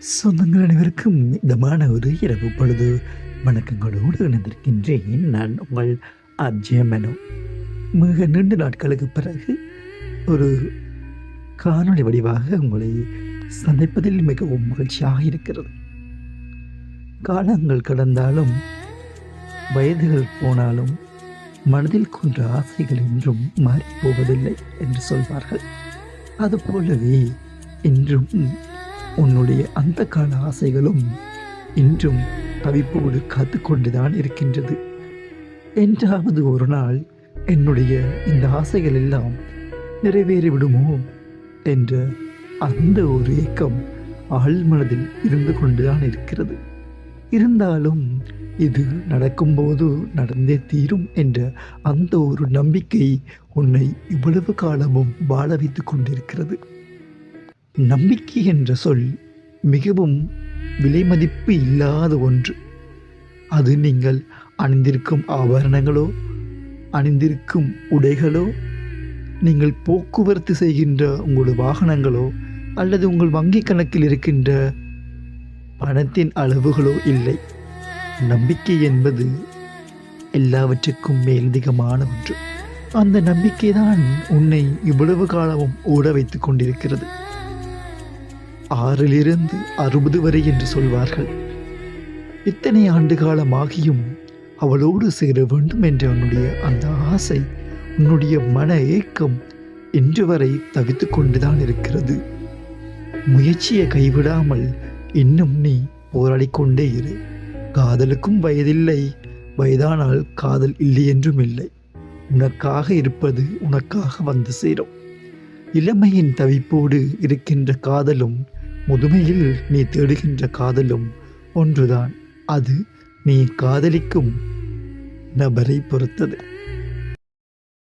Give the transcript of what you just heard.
சொந்தங்கள் அனைவருக்கும் இதமான ஒரு இரவு பொழுது. வணக்கங்களோடு இணைந்திருக்கின்றேன் நான் உங்கள் அஜயமனோ மிக நீண்ட நாட்களுக்கு பிறகு ஒரு காணொளி வடிவாக உங்களை சந்திப்பதில் மிகவும் மகிழ்ச்சியாக இருக்கிறது. காலங்கள் கடந்தாலும் வயதுகள் போனாலும் மனதில் கொன்ற ஆசைகள் என்றும் மாறிப் போவதில்லை என்று சொல்வார்கள். அதுபோலவே இன்றும் உன்னுடைய அந்த கால ஆசைகளும் இன்றும் தவிப்போடு காத்து கொண்டுதான் இருக்கின்றது. என்றாவது ஒரு நாள் என்னுடைய இந்த ஆசைகள் எல்லாம் நிறைவேறிவிடுமோ என்ற அந்த ஒரு ஏக்கம் ஆழ்மனதில் இருந்து கொண்டுதான் இருக்கிறது. இருந்தாலும் இது நடக்கும்போது நடந்தே தீரும் என்ற அந்த ஒரு நம்பிக்கை உன்னை இவ்வளவு காலமும் வாழ வைத்துக் கொண்டிருக்கிறது. நம்பிக்கை என்ற சொல் மிகவும் விலைமதிப்பு இல்லாத ஒன்று. அது நீங்கள் அணிந்திருக்கும் ஆபரணங்களோ அணிந்திருக்கும் உடைகளோ நீங்கள் போக்குவரத்து செய்கின்ற உங்களோட வாகனங்களோ அல்லது உங்கள் வங்கி கணக்கில் இருக்கின்ற பணத்தின் அளவுகளோ இல்லை. நம்பிக்கை என்பது எல்லாவற்றுக்கும் மேலதிகமான ஒன்று. அந்த நம்பிக்கை தான் உன்னை இவ்வளவு காலமும் ஓட வைத்துக் கொண்டிருக்கிறது. ஆறிலிருந்து அறுபது வரை என்று சொல்வார்கள். இத்தனை ஆண்டு காலமாகியும் அவளோடு சேர வேண்டும் என்ற உன்னுடைய அந்த ஆசை உன்னுடைய மன ஏக்கம் இன்று வரை தவித்து கொண்டுதான் இருக்கிறது. முயற்சியை கைவிடாமல் இன்னும் நீ போராடிக் கொண்டே இரு. காதலுக்கும் வயதில்லை வயதானால் காதல் இல்லை என்றும் இல்லை. உனக்காக இருப்பது உனக்காக வந்து சேரும். இளமையின் தவிப்போடு இருக்கின்ற காதலும் முதுமையில் நீ தேடுகின்ற காதலும் ஒன்றுதான். அது நீ காதலிக்கும் நபரை பொறுத்தது.